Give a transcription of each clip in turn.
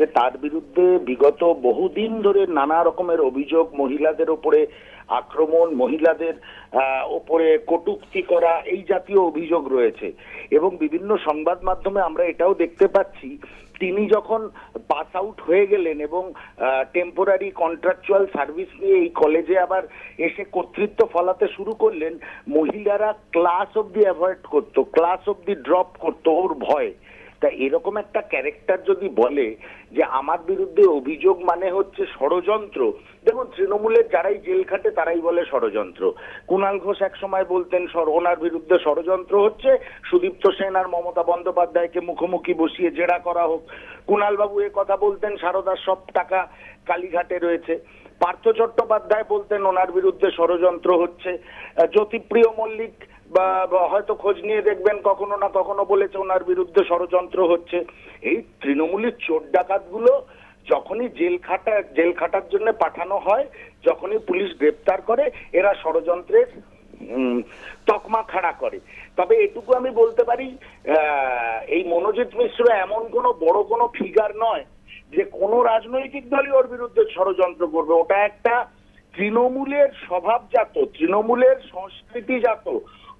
যে তার বিরুদ্ধে বিগত বহুদিন ধরে নানা রকমের অভিযোগ, মহিলাদের ওপরে আক্রমণ, মহিলাদের ওপরে কটূক্তি করা, এই জাতীয় অভিযোগ রয়েছে। এবং বিভিন্ন সংবাদ মাধ্যমে আমরা এটাও দেখতে পাচ্ছি, তিনি যখন পাস আউট হয়ে গেলেন এবং টেম্পোরারি কন্ট্রাকচুয়াল সার্ভিস নিয়ে এই কলেজে আবার এসে কর্তৃত্ব ফলাতে শুরু করলেন, মহিলারা ক্লাস অব্দি অ্যাভয়েড করতো ক্লাস অব্দি ড্রপ করতো ওর ভয়। তা এরকম একটা ক্যারেক্টার যদি বলে যে আমার বিরুদ্ধে অভিযোগ মানে হচ্ছে ষড়যন্ত্র, দেখুন তৃণমূলের যারাই জেল খাটে তারাই বলে ষড়যন্ত্র। কুণাল ঘোষ এক সময় বলতেন ওনার বিরুদ্ধে ষড়যন্ত্র হচ্ছে, সুদীপ্ত সেন আর মমতা বন্দ্যোপাধ্যায়কে মুখোমুখি বসিয়ে জেরা করা হোক। কুণাল বাবু এ কথা বলতেন, সারদার সব টাকা কালীঘাটে রয়েছে। পার্থ চট্টোপাধ্যায় বলতেন, ওনার বিরুদ্ধে ষড়যন্ত্র হচ্ছে। জ্যোতিপ্রিয় মল্লিক বা হয়তো খোঁজ নিয়ে দেখবেন কখনো না কখনো বলেছে ওনার বিরুদ্ধে ষড়যন্ত্র হচ্ছে। এই তৃণমূলের চোর ডাকাতগুলো যখনই জেল খাটা, জেল খাটার জন্য পাঠানো হয়, যখনই পুলিশ গ্রেপ্তার করে, এরা ষড়যন্ত্রের তকমা খাড়া করে। তবে এটুকু আমি বলতে পারি এই মনোজিৎ মিশ্র এমন কোনো বড় কোনো ফিগার নয় যে কোনো রাজনৈতিক দলই ওর বিরুদ্ধে ষড়যন্ত্র করবে। ওটা একটা তৃণমূলের স্বভাবজাত তৃণমূলের সংস্কৃতিজাত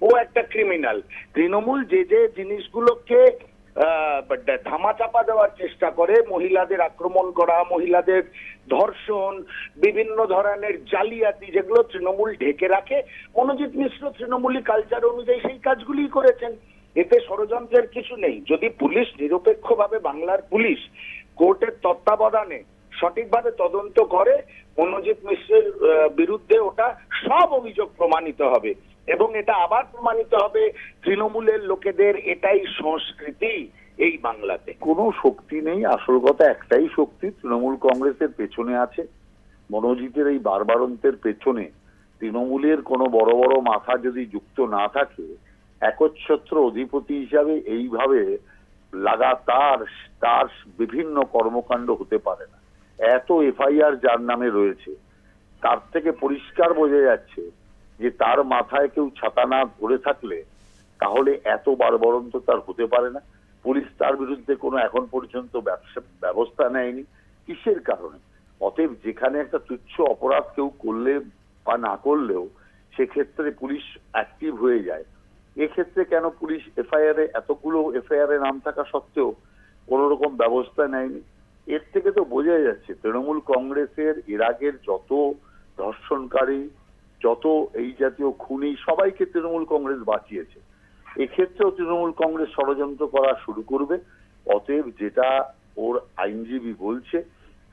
ও একটা ক্রিমিনাল তৃণমূল যে যে জিনিসগুলোকে আহ, ধামাচাপা দেওয়ার চেষ্টা করে মহিলাদের আক্রমণ করা মহিলাদের ধর্ষণ বিভিন্ন ধরনের জালিয়াতি যেগুলো তৃণমূল ঢেকে রাখে। মনোজিৎ মিশ্র তৃণমূলী কালচার অনুযায়ী সেই কাজগুলি করেছেন। এতে ষড়যন্ত্রের কিছু নেই। যদি পুলিশ নিরপেক্ষভাবে বাংলার পুলিশ কোর্টের তত্ত্বাবধানে সঠিকভাবে তদন্ত করে মনোজিৎ মিশ্রের বিরুদ্ধে ওটা সব অভিযোগ প্রমাণিত হবে। এবং এটা আবার প্রমাণিত হবে তৃণমূলের লোকেদের এটাই সংস্কৃতি এই বাংলাতে। কোনো শক্তি নেই, আসল কথা একটাই শক্তি, তৃণমূল কংগ্রেসের পেছনে আছে। মনোজিতের এই বারবারন্তের পেছনে তৃণমূলের কোনো বড় বড় মাথা যদি যুক্ত না থাকে, একচ্ছত্র অধিপতি হিসাবে এইভাবে লাগাতার তার বিভিন্ন কর্মকাণ্ড হতে পারে না। এত এফআইআর যার নামে রয়েছে, তার থেকে পরিষ্কার বোঝা যাচ্ছে যে তার মাথায় কেউ ছাতা না ধরে থাকলে তাহলে এত বারবরন্ত তার হতে পারে না। পুলিশ তার বিরুদ্ধে কোনো এখন পর্যন্ত ব্যবসা ব্যবস্থা নেয়নি। কিসের কারণে? অতএব যেখানে একটা তুচ্ছ অপরাধ কেউ করলে বা না করলেও সেক্ষেত্রে পুলিশ অ্যাক্টিভ হয়ে যায়। এক্ষেত্রে কেন পুলিশ এফআইআর এ এতগুলো এফআইআর এ নাম থাকা সত্ত্বেও কোনো রকম ব্যবস্থা নেয়নি? এর থেকে তো বোঝা যাচ্ছে তৃণমূল কংগ্রেসের এর আগের যত ধর্ষণকারী, যত এই জাতীয় খুনি, সবাইকে তৃণমূল কংগ্রেস বাঁচিয়েছে। এক্ষেত্রেও তৃণমূল কংগ্রেস ষড়যন্ত্র করা শুরু করবে। অতএব যেটা ওর আইনজীবী বলছে,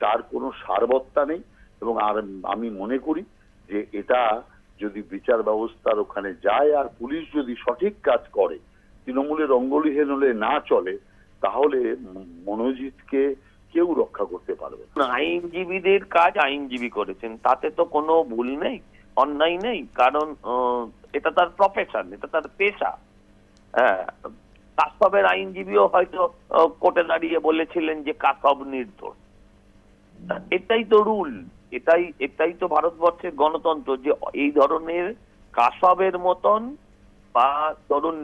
তার কোনো সারবত্তা নেই এবং আর আমি মনে করি যে এটা যদি বিচার ব্যবস্থার ওখানে যায় আর পুলিশ যদি সঠিক কাজ করে, তৃণমূলের অঙ্গলিহীন হলে না চলে, তাহলে মনোজিৎকে কেউ রক্ষা করতে পারবে না। আইনজীবীদের কাজ আইনজীবী করেছেন, তাতে তো কোনো ভুল নেই, অন্যায় নেই, কারণ এটা তার প্রফেশন এটা তার পেশা হ্যাঁ কাসবের আইনজীবীও হয়তো কোর্টে দাঁড়িয়ে বলেছিলেন যে কাসব নির্দোষ এটাই তো রুল, এটাই এটাই তো ভারতবর্ষের গণতন্ত্র যে এই ধরনের কাসবের মতন বা ধরুন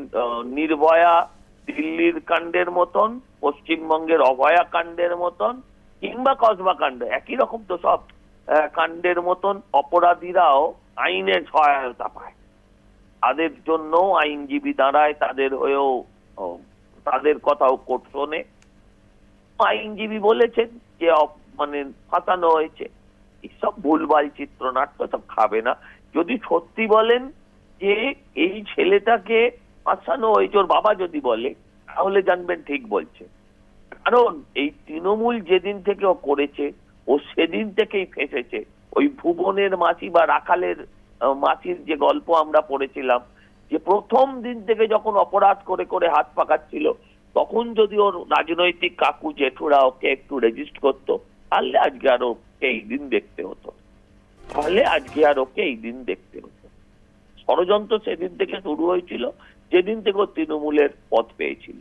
নির্ভয়া দিল্লির কাণ্ডের মতন, পশ্চিমবঙ্গের অভয়া কাণ্ডের মতন, কিংবা কসবা কাণ্ড, একই রকম তো সব কাণ্ডের মতন অপরাধীরাও আইনের সহায়তা পায়। তাদের জন্য আইনজীবী দাঁড়ায়, তাদের হয়েও তাদের কথাও কোর্ট শোনে। আইনজীবী বলেছেন যে মানে ফাঁসানো হয়েছে। এসব ভুলভাল চিত্রনাট্য সব খাবে না। যদি সত্যি বলেন যে, এই ছেলেটাকে ফাঁসানো হয়েছে ওর বাবা যদি বলে, তাহলে জানবেন ঠিক বলছে। কারণ এই তৃণমূল যেদিন থেকে ও করেছে, ও সেদিন থেকেই ফেসেছে। ওই ভুবনের মাছি বা রাখালের মাছির যে গল্প আমরা পড়েছিলাম, যে প্রথম দিন থেকে যখন অপরাধ করে করে হাত পাকাচ্ছিল, তখন যদি ওর রাজনৈতিক কাকু জেঠুরা ওকে একটু রেজিস্ট করতো, তাহলে আজকে আর ওকে এই দিন দেখতে হতো। তাহলে আজকে আর ওকে এই দিন দেখতে হতো। ষড়যন্ত্র সেদিন থেকে শুরু হয়েছিল যেদিন থেকে ও তৃণমূলের পথ পেয়েছিল।